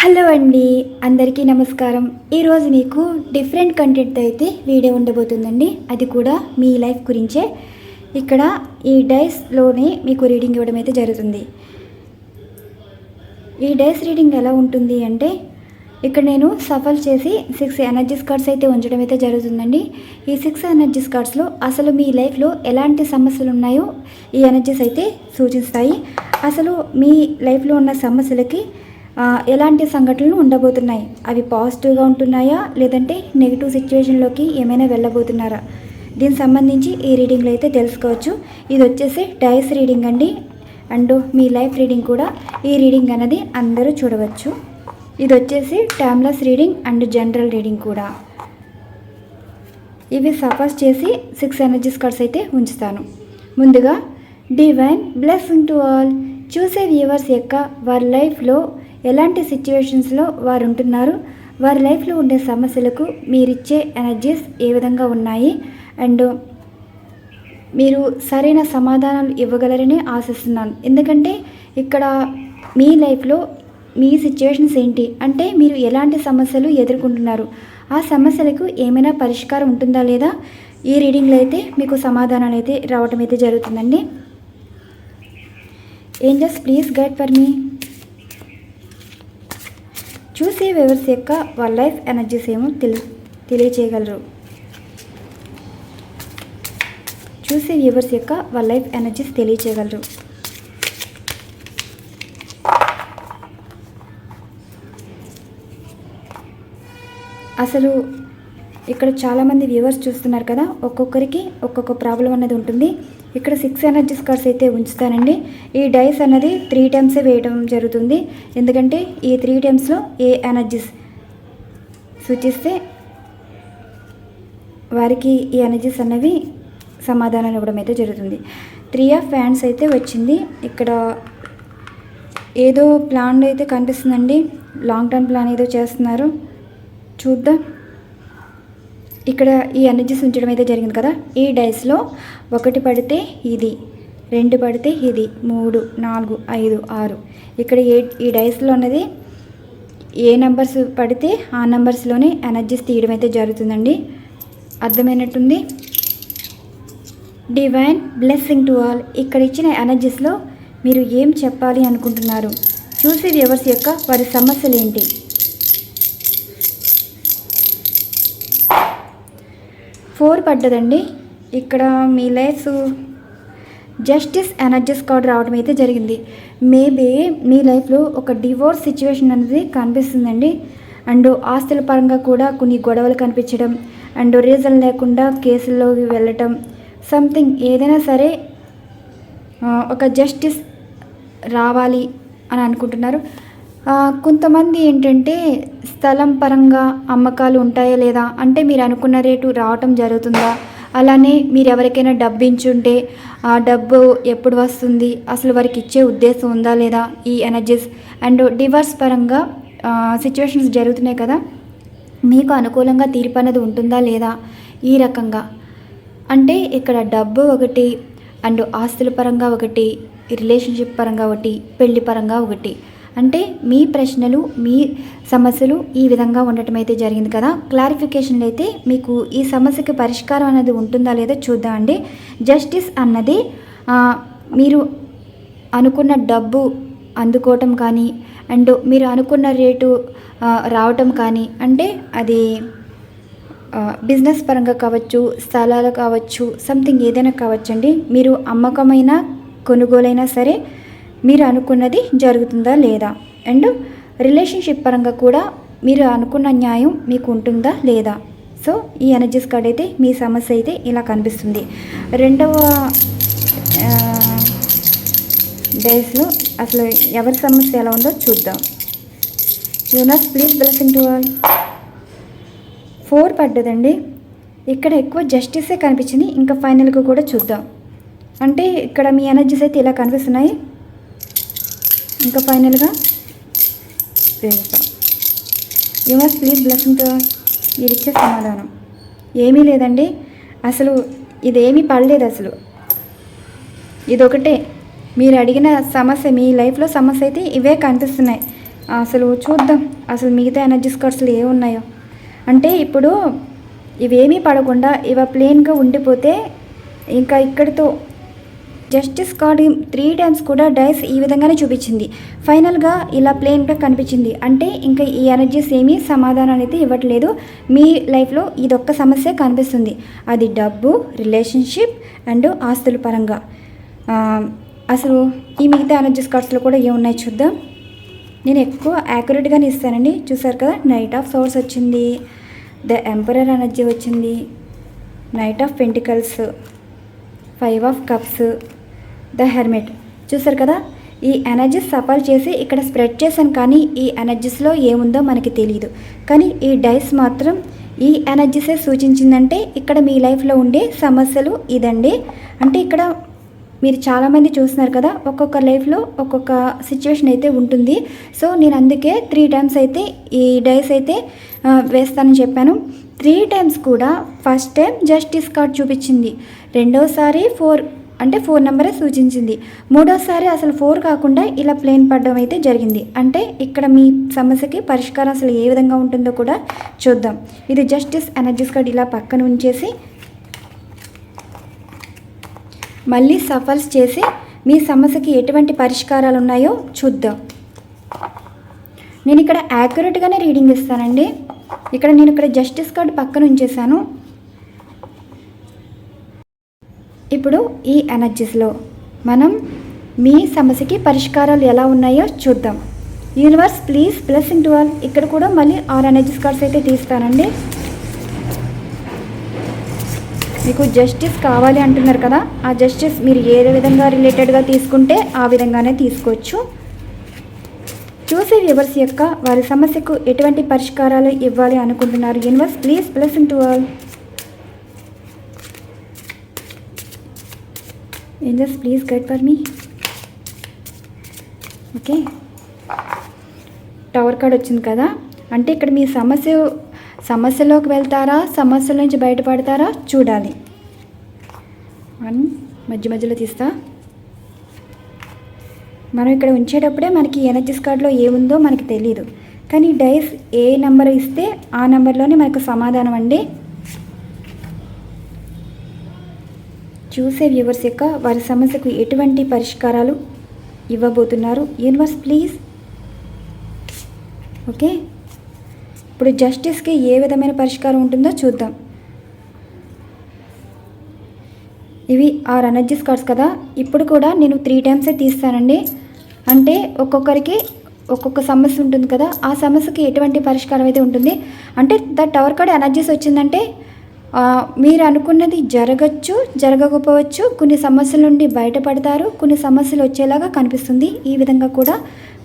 Hello అండి అందరికీ నమస్కారం. ఈరోజు మీకు డిఫరెంట్ కంటెంట్ అయితే వీడియో ఉండబోతుందండి. అది కూడా మీ లైఫ్ గురించే. ఇక్కడ ఈ డైస్లోనే మీకు రీడింగ్ ఇవ్వడం అయితే జరుగుతుంది. ఈ డైస్ రీడింగ్ ఎలా ఉంటుంది అంటే ఇక్కడ నేను సఫల్ చేసి సిక్స్ ఎనర్జీస్ కార్డ్స్ అయితే ఉంచడం అయితే జరుగుతుందండి. ఈ సిక్స్ ఎనర్జీస్ కార్డ్స్లో అసలు మీ లైఫ్లో ఎలాంటి సమస్యలు ఉన్నాయో ఈ ఎనర్జీస్ అయితే సూచిస్తాయి. అసలు మీ లైఫ్లో ఉన్న సమస్యలకి ఎలాంటి సంఘటనలు ఉండబోతున్నాయి? అవి పాజిటివ్గా ఉంటున్నాయా? లేదంటే నెగిటివ్ సిచ్యువేషన్లోకి ఏమైనా వెళ్ళబోతున్నారా? దీనికి సంబంధించి ఈ రీడింగ్లో అయితే తెలుసుకోవచ్చు. ఇది వచ్చేసి డైస్ రీడింగ్ అండి. అండ్ మీ లైఫ్ రీడింగ్ కూడా ఈ రీడింగ్ అనేది అందరూ చూడవచ్చు. ఇది వచ్చేసి timeless reading and general reading కూడా. ఇవి సపోజ్ చేసి సిక్స్ ఎనర్జీస్ కార్డ్స్ అయితే ఉంచుతాను. ముందుగా డివైన్ బ్లెస్సింగ్ టు ఆల్ చూసే వ్యూవర్స్ యొక్క వారి లైఫ్లో ఎలాంటి సిచ్యువేషన్స్లో వారు ఉంటున్నారు వారి లైఫ్లో ఉండే సమస్యలకు మీరిచ్చే ఎనర్జీస్ ఏ విధంగా ఉన్నాయి? అండ్ మీరు సరైన సమాధానాలు ఇవ్వగలరని ఆశిస్తున్నాను. ఎందుకంటే ఇక్కడ మీ లైఫ్లో మీ సిచ్యువేషన్స్ ఏంటి? అంటే మీరు ఎలాంటి సమస్యలు ఎదుర్కొంటున్నారు? ఆ సమస్యలకు ఏమైనా పరిష్కారం ఉంటుందా లేదా? ఈ రీడింగ్లో అయితే మీకు సమాధానాలు అయితే రావటం అయితే జరుగుతుందండి. ఏంజల్స్ ప్లీజ్ గైడ్ ఫర్ మీ చూసే వివర్స్ యొక్క వాళ్ళ లైఫ్ ఎనర్జీస్ ఏమో తెలి తెలియచేయగలరు. చూసే వ్యూవర్స్ యొక్క వాళ్ళ లైఫ్ ఎనర్జీస్ తెలియచేయగలరు. అసలు ఇక్కడ చాలామంది వ్యూవర్స్ చూస్తున్నారు కదా ఒక్కొక్కరికి ఒక్కొక్క ప్రాబ్లం అనేది ఉంటుంది. ఇక్కడ సిక్స్ ఎనర్జీస్ కార్డ్స్ అయితే ఉంచుతానండి. ఈ డైస్ అన్నది త్రీ టైమ్సే వేయడం జరుగుతుంది. ఎందుకంటే ఈ త్రీ టైమ్స్లో ఏ ఎనర్జీస్ సూచిస్తే వారికి ఈ ఎనర్జీస్ అన్నవి సమాధానాలు ఇవ్వడం అయితే జరుగుతుంది. త్రీ ఆఫ్ ఫ్యాన్స్ అయితే వచ్చింది. ఇక్కడ ఏదో ప్లాన్ అయితే కనిపిస్తుందండి. లాంగ్ టర్మ్ ప్లాన్ ఏదో చేస్తున్నారు. చూద్దాం. ఇక్కడ ఈ ఎనర్జీస్ ఉంచడం అయితే జరిగింది కదా. ఈ డైస్లో ఒకటి పడితే ఇది రెండు పడితే ఇది మూడు నాలుగు ఐదు ఆరు. ఇక్కడ ఏ ఈ డైస్లో ఉన్నది ఏ నెంబర్స్ పడితే ఆ నెంబర్స్లోనే ఎనర్జీస్ తీయడం అయితే జరుగుతుందండి. అర్థమైనట్టుంది? Divine blessing to all. ఇక్కడ ఇచ్చిన ఎనర్జీస్లో మీరు ఏం చెప్పాలి అనుకుంటున్నారు? చూసే వ్యూవర్స్ యొక్క వారి సమస్యలు ఏంటి? ఫోర్ పడ్డదండి. ఇక్కడ మీ లైఫ్ జస్టిస్ ఎనర్జీస్ కార్డ్ రావడం అయితే జరిగింది. మేబీ మీ లైఫ్లో ఒక డివోర్స్ సిచ్యువేషన్ అనేది కనిపిస్తుందండి. అండ్ ఆస్తుల పరంగా కూడా కొన్ని గొడవలు కనిపించడం అండ్ రీజన్ లేకుండా కేసుల్లోకి వెళ్ళటం సంథింగ్ ఏదైనా సరే ఒక జస్టిస్ రావాలి అని అనుకుంటున్నారు. కొంతమంది ఏంటంటే స్థలం పరంగా అమ్మకాలు ఉంటాయా లేదా? అంటే మీరు అనుకున్న రేటు రావటం జరుగుతుందా? అలానే మీరు ఎవరికైనా డబ్బు ఇచ్చుంటే ఆ డబ్బు ఎప్పుడు వస్తుంది? అసలు వారికి ఇచ్చే ఉద్దేశం ఉందా లేదా? ఈ ఎనర్జీస్ అండ్ డివర్స్ పరంగా సిచ్యువేషన్స్ జరుగుతున్నాయి కదా? మీకు అనుకూలంగా తీర్పు అనేది ఉంటుందా లేదా? ఈ రకంగా. అంటే ఇక్కడ డబ్బు ఒకటి అండ్ ఆస్తుల పరంగా ఒకటి రిలేషన్షిప్ పరంగా ఒకటి పెళ్ళి పరంగా ఒకటి. అంటే మీ ప్రశ్నలు మీ సమస్యలు ఈ విధంగా ఉండటం అయితే జరిగింది కదా. క్లారిఫికేషన్లు అయితే మీకు ఈ సమస్యకి పరిష్కారం అనేది ఉంటుందా లేదా చూద్దామండి జస్టిస్ అన్నది మీరు అనుకున్న డబ్బు అందుకోవటం కానీ అండ్ మీరు అనుకున్న రేటు రావటం కానీ అంటే అది బిజినెస్ పరంగా కావచ్చు స్థలాలు కావచ్చు సంథింగ్ ఏదైనా కావచ్చండి. మీరు అమ్మకమైన కొనుగోలైనా సరే మీరు అనుకున్నది జరుగుతుందా లేదా? అండ్ రిలేషన్షిప్ పరంగా కూడా మీరు అనుకున్న న్యాయం మీకు ఉంటుందా లేదా? సో ఈ ఎనర్జీస్ కార్డ్ అయితే మీ సమస్య అయితే ఇలా కనిపిస్తుంది. రెండవ డేస్లో అసలు ఎవరి సమస్య ఎలా ఉందో చూద్దాం. Universe please blessing to all. Four పడ్డదండి. ఇక్కడ ఎక్కువ జస్టిసే కనిపించింది. ఇంకా ఫైనల్గా కూడా చూద్దాం. అంటే ఇక్కడ మీ ఎనర్జీస్ అయితే ఇలా కనిపిస్తున్నాయి. ఇంకా ఫైనల్గా universe please blessing to all ఇచ్చే సమాధానం. ఏమీ లేదండి. అసలు ఇదేమీ పడలేదు అసలు. ఇదొకటే. మీరు అడిగిన సమస్య మీ లైఫ్లో సమస్య అయితే ఇవే కనిపిస్తున్నాయి. అసలు చూద్దాం. అసలు మిగతా ఎనర్జీస్ కార్డ్స్లో ఏ ఉన్నాయో. అంటే ఇప్పుడు ఇవేమీ పడకుండా ఇవ ప్లెయిన్గా ఉండిపోతే ఇంకా ఇక్కడితో జస్టిస్ కార్డ్ త్రీ టైమ్స్ కూడా డైస్ ఈ విధంగానే చూపించింది. ఫైనల్గా ఇలా ప్లెయిన్గా కనిపించింది. అంటే ఇంకా ఈ ఎనర్జీస్ ఏమీ సమాధానం అయితే ఇవ్వట్లేదు. మీ లైఫ్లో ఇదొక్క సమస్య కనిపిస్తుంది. అది డబ్బు రిలేషన్షిప్ అండ్ ఆస్తుల పరంగా. అసలు ఈ మిగతా ఎనర్జీస్ కార్డ్స్లో కూడా ఏమున్నాయి చూద్దాం. నేను ఎక్కువ యాక్యురేట్గానే ఇస్తానండి. చూసారు కదా నైట్ ఆఫ్ సోర్స్ వచ్చింది. ద ఎంపరర్ ఎనర్జీ వచ్చింది. Knight of pentacles five of cups the hermit. చూసారు కదా? ఈ ఎనర్జీస్ సఫల్ చేసి ఇక్కడ స్ప్రెడ్ చేశాను కానీ ఈ ఎనర్జీస్లో ఏముందో మనకి తెలియదు కానీ ఈ డైస్ మాత్రం ఈ ఎనర్జీసే సూచించిందంటే ఇక్కడ మీ లైఫ్లో ఉండే సమస్యలు ఇదండి. అంటే ఇక్కడ మీరు చాలామంది చూస్తున్నారు కదా ఒక్కొక్క లైఫ్లో ఒక్కొక్క సిచ్యువేషన్ అయితే ఉంటుంది. సో నేను అందుకే త్రీ టైమ్స్ అయితే ఈ డైస్ అయితే వేస్తానని చెప్పాను. త్రీ టైమ్స్ కూడా ఫస్ట్ టైం జస్టిస్ కార్డ్ చూపించింది. రెండోసారి ఫోర్ అంటే ఫోర్ నెంబరే సూచించింది. మూడోసారి అసలు ఫోర్ కాకుండా ఇలా ప్లేన్ పడడం అయితే జరిగింది. అంటే ఇక్కడ మీ సమస్యకి పరిష్కారం అసలు ఏ విధంగా ఉంటుందో కూడా చూద్దాం. ఇది జస్టిస్ ఎనర్జీస్ కార్డ్ ఇలా పక్కన ఉంచేసి మళ్ళీ సఫల్స్ చేసి మీ సమస్యకి ఎటువంటి పరిష్కారాలు ఉన్నాయో చూద్దాం. నేను ఇక్కడ యాక్యురేట్గానే రీడింగ్ ఇస్తానండి. ఇక్కడ నేను ఇక్కడ జస్టిస్ కార్డ్ పక్కన ఉంచేసాను ఇప్పుడు ఈ ఎనర్జీస్లో మనం మీ సమస్యకి పరిష్కారాలు ఎలా ఉన్నాయో చూద్దాం. Universe please blessing to all ఇక్కడ కూడా మళ్ళీ ఆరు ఎనర్జీస్ కార్డ్స్ అయితే తీస్తానండి. మీకు జస్టిస్ కావాలి అంటున్నారు కదా ఆ జస్టిస్ మీరు ఏ విధంగా రిలేటెడ్గా తీసుకుంటే ఆ విధంగానే తీసుకోవచ్చు. చూసే వ్యూవర్స్ యొక్క వారి సమస్యకు ఎటువంటి పరిష్కారాలు ఇవ్వాలి అనుకుంటున్నారు? Universe please blessing to all angels please guide for me okay tower card వచ్చింది కదా. అంటే ఇక్కడ మీ సమస్య సమస్యలోకి వెళ్తారా? సమస్యల నుంచి బయటపడతారా? చూడాలి. వన్ మధ్య మధ్యలో తీస్తా. మనం ఇక్కడ ఉంచేటప్పుడే మనకి ఎనర్జీస్ కార్డులో ఏముందో మనకి తెలియదు కానీ డైస్ ఏ నెంబర్ ఇస్తే ఆ నెంబర్లోనే మనకు సమాధానం అండి. చూసే వ్యూవర్స్ యొక్క వారి సమస్యకు ఎటువంటి పరిష్కారాలు ఇవ్వబోతున్నారు? Universe please. ఓకే? ఇప్పుడు జస్టిస్కి ఏ విధమైన పరిష్కారం ఉంటుందో చూద్దాం. ఇవి ఆరు ఎనర్జీస్ కార్డ్స్ కదా? ఇప్పుడు కూడా నేను త్రీ టైమ్సే తీస్తానండి. అంటే ఒక్కొక్కరికి ఒక్కొక్క సమస్య ఉంటుంది కదా? ఆ సమస్యకి ఎటువంటి పరిష్కారం అయితే ఉంటుంది? అంటే ద టవర్ కార్డ్ ఎనర్జీస్ వచ్చిందంటే మీరు అనుకున్నది జరగచ్చు జరగకపోవచ్చు కొన్ని సమస్యల నుండి బయటపడతారు కొన్ని సమస్యలు వచ్చేలాగా కనిపిస్తుంది. ఈ విధంగా కూడా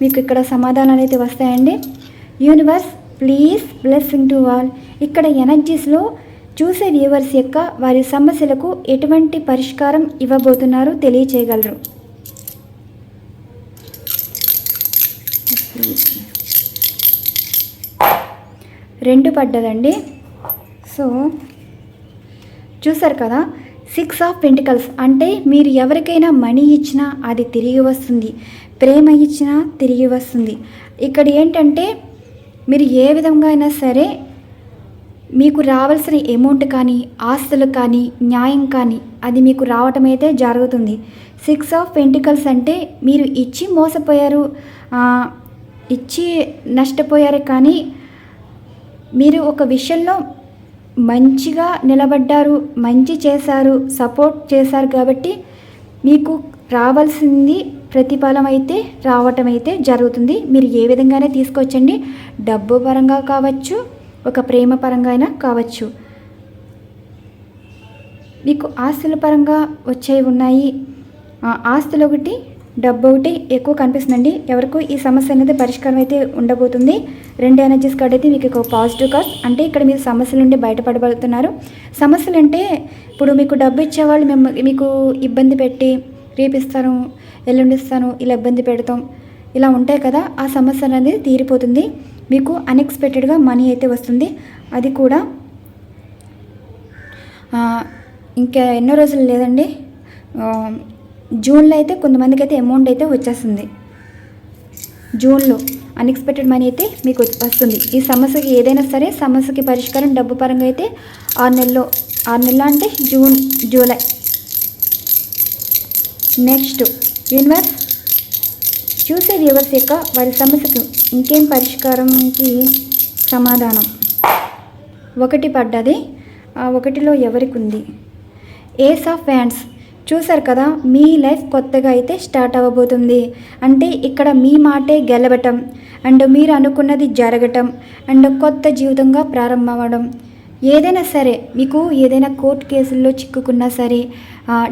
మీకు ఇక్కడ సమాధానాలు అయితే వస్తాయండి. Universe please blessing to all ఇక్కడ ఎనర్జీస్లో చూసే వ్యూవర్స్ యొక్క వారి సమస్యలకు ఎటువంటి పరిష్కారం ఇవ్వబోతున్నారో తెలియచేయగలరు. రెండు పడ్డదండి. సో చూసారు కదా? సిక్స్ ఆఫ్ పెంటికల్స్ అంటే మీరు ఎవరికైనా మనీ ఇచ్చినా అది తిరిగి వస్తుంది. ప్రేమ ఇచ్చినా తిరిగి వస్తుంది. ఇక్కడ ఏంటంటే మీరు ఏ విధంగా అయినా సరే మీకు రావాల్సిన అమౌంట్ కానీ ఆస్తులు కానీ న్యాయం కానీ అది మీకు రావటం అయితే జరుగుతుంది. సిక్స్ ఆఫ్ పెంటికల్స్ అంటే మీరు ఇచ్చి మోసపోయారు ఇచ్చి నష్టపోయారు కానీ మీరు ఒక విషయంలో మంచిగా నిలబడ్డారు మంచి చేశారు సపోర్ట్ చేశారు కాబట్టి మీకు రావాల్సింది ప్రతిఫలం అయితే రావటం అయితే జరుగుతుంది. మీరు ఏ విధంగానే తీసుకొచ్చండి. డబ్బు పరంగా కావచ్చు ఒక ప్రేమ పరంగా అయినా కావచ్చు. మీకు ఆస్తుల పరంగా వచ్చేవి ఉన్నాయి. ఆస్తులు ఒకటి డబ్బు ఒకటి ఎక్కువ కనిపిస్తుందండి. ఎవరికి ఈ సమస్య అనేది పరిష్కారం అయితే ఉండబోతుంది. రెండు ఎనర్జీస్ కార్డ్ అయితే మీకు ఒక పాజిటివ్ కార్డ్ అంటే ఇక్కడ మీరు సమస్యల నుండి బయటపడబడుతున్నారు. సమస్యలు అంటే ఇప్పుడు మీకు డబ్బు ఇచ్చేవాళ్ళు మేము మీకు ఇబ్బంది పెట్టి రేపిస్తాను ఎల్లుండిస్తాను ఇలా ఇబ్బంది పెడతాం ఇలా ఉంటాయి కదా. ఆ సమస్య అనేది తీరిపోతుంది. మీకు అన్ఎక్స్పెక్టెడ్గా మనీ అయితే వస్తుంది. అది కూడా ఇంకా ఎన్నో రోజులు లేదండి. జూన్లో అయితే కొంతమందికి అయితే అమౌంట్ అయితే వచ్చేస్తుంది. జూన్లో అన్ఎక్స్పెక్టెడ్ మనీ అయితే మీకు వస్తుంది. ఈ సమస్యకి ఏదైనా సరే సమస్యకి పరిష్కారం డబ్బు పరంగా అయితే ఆరు నెలలో ఆరు నెలలు అంటే జూన్ జూలై. నెక్స్ట్ యూనివర్స్ చూసే వ్యూవర్స్ యొక్క వారి సమస్యకు ఇంకేం పరిష్కారంకి సమాధానం? ఒకటి పడ్డది. ఒకటిలో ఎవరికి ఉంది? ఏస్ ఆఫ్ ఫ్యాన్స్ చూసారు కదా మీ లైఫ్ కొత్తగా అయితే స్టార్ట్ అవ్వబోతుంది. అంటే ఇక్కడ మీ మాటే గెలవటం అండ్ మీరు అనుకున్నది జరగటం అండ్ కొత్త జీవితంగా ప్రారంభం అవ్వడం ఏదైనా సరే మీకు ఏదైనా కోర్టు కేసుల్లో చిక్కుకున్నా సరే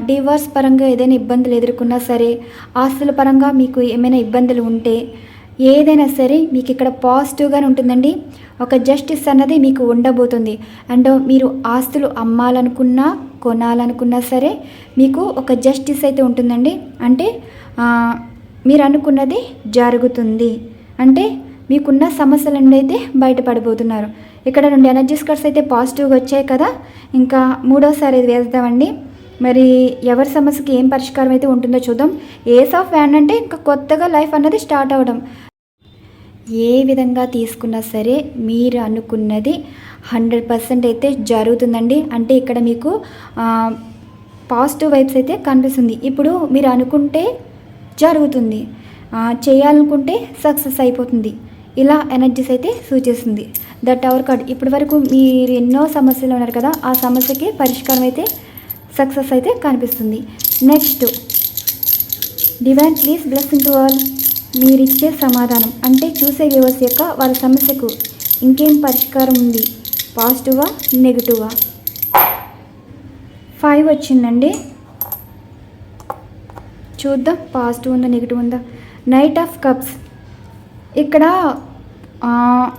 డివోర్స్ పరంగా ఏదైనా ఇబ్బందులు ఎదుర్కొన్నా సరే ఆస్తుల పరంగా మీకు ఏమైనా ఇబ్బందులు ఉంటే ఏదైనా సరే మీకు ఇక్కడ పాజిటివ్గానే ఉంటుందండి. ఒక జస్టిస్ అన్నది మీకు ఉండబోతుంది. అండ్ మీరు ఆస్తులు అమ్మాలనుకున్నా కొనాలనుకున్నా సరే మీకు ఒక జస్టిస్ అయితే ఉంటుందండి. అంటే మీరు అనుకున్నది జరుగుతుంది. అంటే మీకున్న సమస్యల నుండి అయితే బయటపడిపోతున్నారు ఇక్కడ రెండు ఎనర్జీస్ కార్డ్స్ అయితే పాజిటివ్గా వచ్చాయి కదా. ఇంకా మూడోసారి వేద్దామండి. మరి ఎవరి సమస్యకి ఏం పరిష్కారం అయితే ఉంటుందో చూద్దాం. ఏస్ ఆఫ్ వ్యాన్ అంటే ఇంకా కొత్తగా లైఫ్ అన్నది స్టార్ట్ అవ్వడం. ఏ విధంగా తీసుకున్నా సరే మీరు అనుకున్నది హండ్రెడ్ పర్సెంట్ అయితే జరుగుతుందండి. అంటే ఇక్కడ మీకు పాజిటివ్ వైబ్స్ అయితే కనిపిస్తుంది. ఇప్పుడు మీరు అనుకుంటే జరుగుతుంది. చేయాలనుకుంటే సక్సెస్ అయిపోతుంది. ఇలా ఎనర్జీస్ అయితే సూచిస్తుంది ద టవర్ కార్డ్. ఇప్పటి వరకు మీరు ఎన్నో సమస్యలు ఉన్నారు కదా ఆ సమస్యకి పరిష్కారం అయితే సక్సెస్ అయితే కనిపిస్తుంది. Next divine please blessing to all. మీరిచ్చే సమాధానం అంటే చూసే వ్యూవర్స్ యొక్క వాళ్ళ సమస్యకు ఇంకేం పరిష్కారం ఉంది? పాజిటివా? నెగిటివా? ఫైవ్ వచ్చిందండి. చూద్దాం. పాజిటివ్ ఉందా? నెగిటివ్ ఉందా? నైట్ ఆఫ్ కప్స్ ఇక్కడ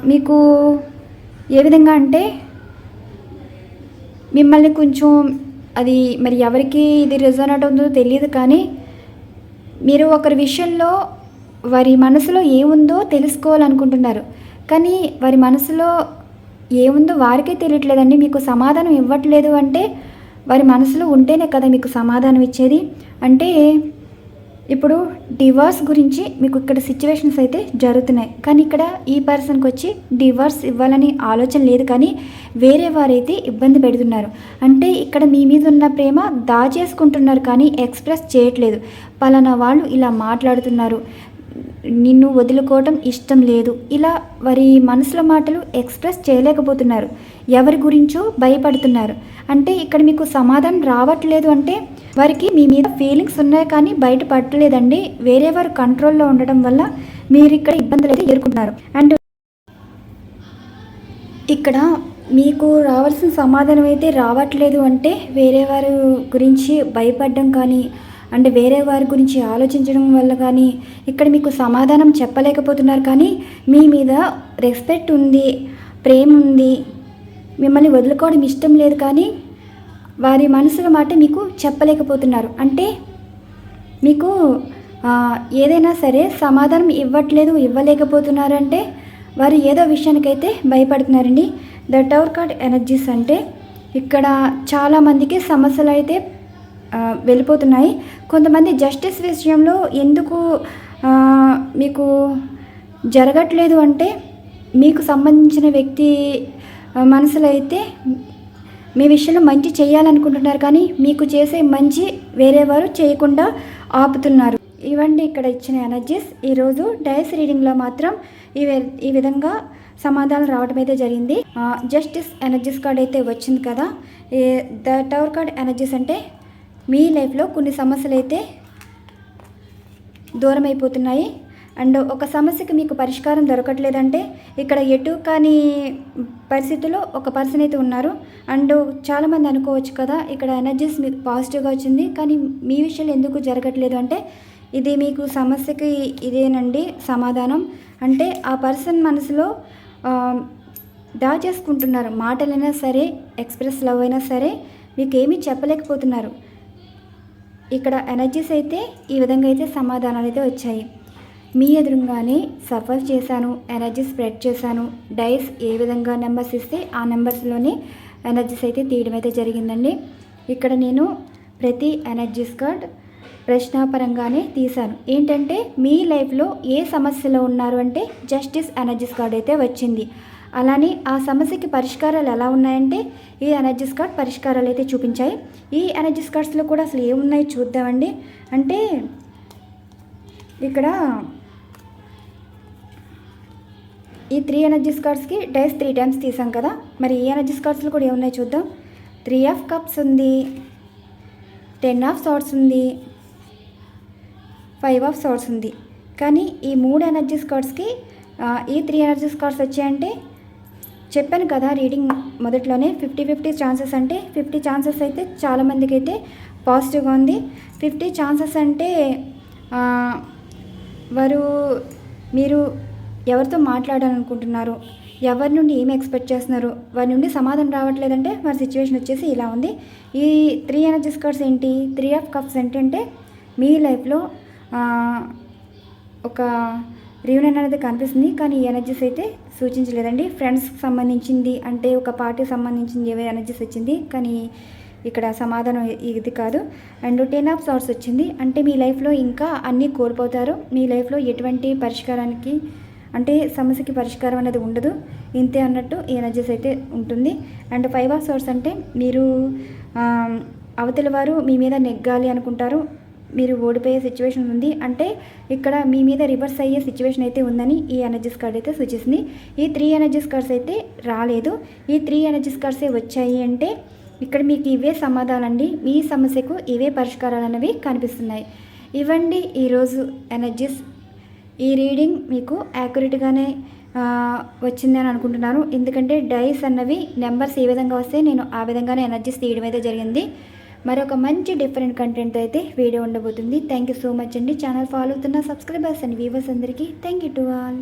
మీకు ఏ విధంగా అంటే మిమ్మల్ని కొంచెం అది మరి ఎవరికి ఇది రిజనట్ ఉందో తెలియదు కానీ మీరు ఒకరి విషయంలో వారి మనసులో ఏముందో తెలుసుకోవాలనుకుంటున్నారు. కానీ వారి మనసులో ఏముందో వారికే తెలియట్లేదండి. మీకు సమాధానం ఇవ్వట్లేదు అంటే వారి మనసులో ఉంటేనే కదా మీకు సమాధానం ఇచ్చేది. అంటే ఇప్పుడు డివోర్స్ గురించి మీకు ఇక్కడ సిచ్యువేషన్స్ అయితే జరుగుతున్నాయి. కానీ ఇక్కడ ఈ పర్సన్కి వచ్చి డివోర్స్ ఇవ్వాలని ఆలోచన లేదు. కానీ వేరే వారైతే ఇబ్బంది పెడుతున్నారు. అంటే ఇక్కడ మీ మీద ఉన్న ప్రేమ దాచేసుకుంటున్నారు కానీ ఎక్స్ప్రెస్ చేయట్లేదు. పలానా వాళ్ళు ఇలా మాట్లాడుతున్నారు. నిన్ను వదులుకోవటం ఇష్టం లేదు. ఇలా వారి మనసులో మాటలు ఎక్స్ప్రెస్ చేయలేకపోతున్నారు. ఎవరి గురించో భయపడుతున్నారు. అంటే ఇక్కడ మీకు సమాధానం రావట్లేదు అంటే వారికి మీ మీద ఫీలింగ్స్ ఉన్నాయి కానీ బయట పట్టలేదండి వేరే వారు కంట్రోల్లో ఉండడం వల్ల మీరు ఇక్కడ ఇబ్బందులు అయితే ఎదుర్కొంటున్నారు. అండ్ ఇక్కడ మీకు రావాల్సిన సమాధానం అయితే రావట్లేదు అంటే వేరే వారి గురించి భయపడడం కానీ అంటే వేరే వారి గురించి ఆలోచించడం వల్ల కానీ ఇక్కడ మీకు సమాధానం చెప్పలేకపోతున్నారు కానీ మీ మీద రెస్పెక్ట్ ఉంది ప్రేమ ఉంది మిమ్మల్ని వదులుకోవడం ఇష్టం లేదు కానీ వారి మనసుల మాట మీకు చెప్పలేకపోతున్నారు. అంటే మీకు ఏదైనా సరే సమాధానం ఇవ్వట్లేదు ఇవ్వలేకపోతున్నారంటే వారు ఏదో విషయానికైతే భయపడుతున్నారండి. ద టవర్ కార్డ్ ఎనర్జీస్ అంటే ఇక్కడ చాలామందికి సమస్యలు అయితే వెళ్ళిపోతున్నాయి. కొంతమంది జస్టిస్ విషయంలో ఎందుకు మీకు జరగట్లేదు అంటే మీకు సంబంధించిన వ్యక్తి మనసులో అయితే మీ విషయంలో మంచి చేయాలనుకుంటున్నారు కానీ మీకు చేసే మంచి వేరే వారు చేయకుండా ఆపుతున్నారు. ఇవండి ఇక్కడ ఇచ్చిన ఎనర్జీస్ ఈరోజు డైస్ రీడింగ్లో మాత్రం ఈ ఈ విధంగా సమాధానం రావడం అయితే జరిగింది. జస్టిస్ ఎనర్జీస్ కార్డ్ అయితే వచ్చింది కదా. ద టవర్ కార్డ్ ఎనర్జీస్ అంటే మీ లైఫ్లో కొన్ని సమస్యలు అయితే దూరం అయిపోతున్నాయి అండ్ ఒక సమస్యకి మీకు పరిష్కారం దొరకట్లేదంటే ఇక్కడ ఎటు కాని పరిస్థితుల్లో ఒక పర్సన్ అయితే ఉన్నారు. అండ్ చాలామంది అనుకోవచ్చు కదా ఇక్కడ ఎనర్జీస్ మీకు పాజిటివ్గా వచ్చింది కానీ మీ విషయంలో ఎందుకు జరగట్లేదు అంటే ఇది మీకు సమస్యకి ఇదేనండి సమాధానం. అంటే ఆ పర్సన్ మనసులో దాచేసుకుంటున్నారు. మాటలైనా సరే ఎక్స్ప్రెస్ లవ్ అయినా సరే మీకు ఏమీ చెప్పలేకపోతున్నారు. ఇక్కడ ఎనర్జీస్ అయితే ఈ విధంగా అయితే సమాధానాలు అయితే వచ్చాయి. మీ ఎదురుగానే సఫర్ చేశాను ఎనర్జీ స్ప్రెడ్ చేశాను. డైస్ ఏ విధంగా నెంబర్స్ ఇస్తే ఆ నెంబర్స్లోనే ఎనర్జీస్ అయితే తీయడం అయితే జరిగిందండి. ఇక్కడ నేను ప్రతి ఎనర్జీస్ కార్డ్ ప్రశ్నాపరంగానే తీశాను. ఏంటంటే మీ లైఫ్లో ఏ సమస్యలో ఉన్నారు అంటే జస్టిస్ ఎనర్జీస్ కార్డ్ అయితే వచ్చింది. అలానే ఆ సమస్యకి పరిష్కారాలు ఎలా ఉన్నాయంటే ఈ ఎనర్జీస్ కార్డ్ పరిష్కారాలు అయితే చూపించాయి. ఈ ఎనర్జీస్ కార్డ్స్లో కూడా అసలు ఏమున్నాయి చూద్దామండి. అంటే ఇక్కడ ఈ త్రీ ఎనర్జీస్ కార్డ్స్కి డైస్ త్రీ టైమ్స్ తీసాం కదా. మరి ఈ ఎనర్జీస్ కార్డ్స్లో కూడా ఏమున్నాయి చూద్దాం. త్రీ ఆఫ్ కప్స్ ఉంది టెన్ ఆఫ్ సార్ట్స్ ఉంది ఫైవ్ ఆఫ్ సార్ట్స్ ఉంది. కానీ ఈ మూడు ఎనర్జీస్ కార్డ్స్కి ఈ త్రీ ఎనర్జీస్ కార్డ్స్ వచ్చాయంటే చెప్పాను కదా రీడింగ్ మొదట్లోనే ఫిఫ్టీ ఫిఫ్టీ ఛాన్సెస్ అంటే ఫిఫ్టీ ఛాన్సెస్ అయితే చాలామందికి అయితే పాజిటివ్గా ఉంది. ఫిఫ్టీ ఛాన్సెస్ అంటే వారు మీరు ఎవరితో మాట్లాడాలనుకుంటున్నారు ఎవరి నుండి ఏమి ఎక్స్పెక్ట్ చేస్తున్నారు వారి నుండి సమాధానం రావట్లేదంటే వారి సిచ్యువేషన్ వచ్చేసి ఇలా ఉంది. ఈ త్రీ ఎనర్జీస్ కార్డ్స్ ఏంటి త్రీ ఆఫ్ కప్స్ ఏంటంటే మీ లైఫ్లో ఒక రీయూనియన్ అనేది కనిపిస్తుంది కానీ ఎనర్జీస్ అయితే సూచించలేదండి. ఫ్రెండ్స్కి సంబంధించింది అంటే ఒక పార్టీకి సంబంధించింది ఏవే ఎనర్జీస్ వచ్చింది కానీ ఇక్కడ సమాధానం ఇది కాదు. అండ్ టెన్ ఆఫ్ సార్ట్స్ వచ్చింది. అంటే మీ లైఫ్లో ఇంకా అన్నీ కోల్పోతారు. మీ లైఫ్లో ఎటువంటి పరిష్కారానికి అంటే సమస్యకి పరిష్కారం అనేది ఉండదు. ఇంతే అన్నట్టు ఎనర్జీస్ అయితే ఉంటుంది. అండ్ ఫైవ్ ఆఫ్ సోర్స్ అంటే మీరు అవతల వారు మీ మీద నెగ్గాలి అనుకుంటారు. మీరు ఓడిపోయే సిచ్యువేషన్ ఉంది అంటే ఇక్కడ మీ మీద రివర్స్ అయ్యే సిచ్యువేషన్ అయితే ఉందని ఈ ఎనర్జీస్ కార్డ్ అయితే సూచిస్తుంది. ఈ త్రీ ఎనర్జీస్ కార్డ్స్ అయితే రాలేదు. ఈ త్రీ ఎనర్జీస్ కార్డ్సే వచ్చాయి అంటే ఇక్కడ మీకు ఇవే సమాధానాలండి మీ సమస్యకు ఇవే పరిష్కారాలు అనేవి కనిపిస్తున్నాయి. ఇవ్వండి ఈరోజు ఎనర్జీస్ ఈ రీడింగ్ మీకు యాక్యురేట్గానే వచ్చింది అని అనుకుంటున్నాను. ఎందుకంటే డైస్ అన్నవి నెంబర్స్ ఏ విధంగా వస్తే నేను ఆ విధంగానే ఎనర్జీస్ తీయడం అయితే జరిగింది. మరొక మంచి డిఫరెంట్ కంటెంట్ అయితే వీడియో ఉండబోతుంది. థ్యాంక్ యూ సో మచ్ అండి. ఛానల్ ఫాలో అవుతున్న సబ్స్క్రైబర్స్ అండ్ వ్యూవర్స్ అందరికీ థ్యాంక్ యూ టు ఆల్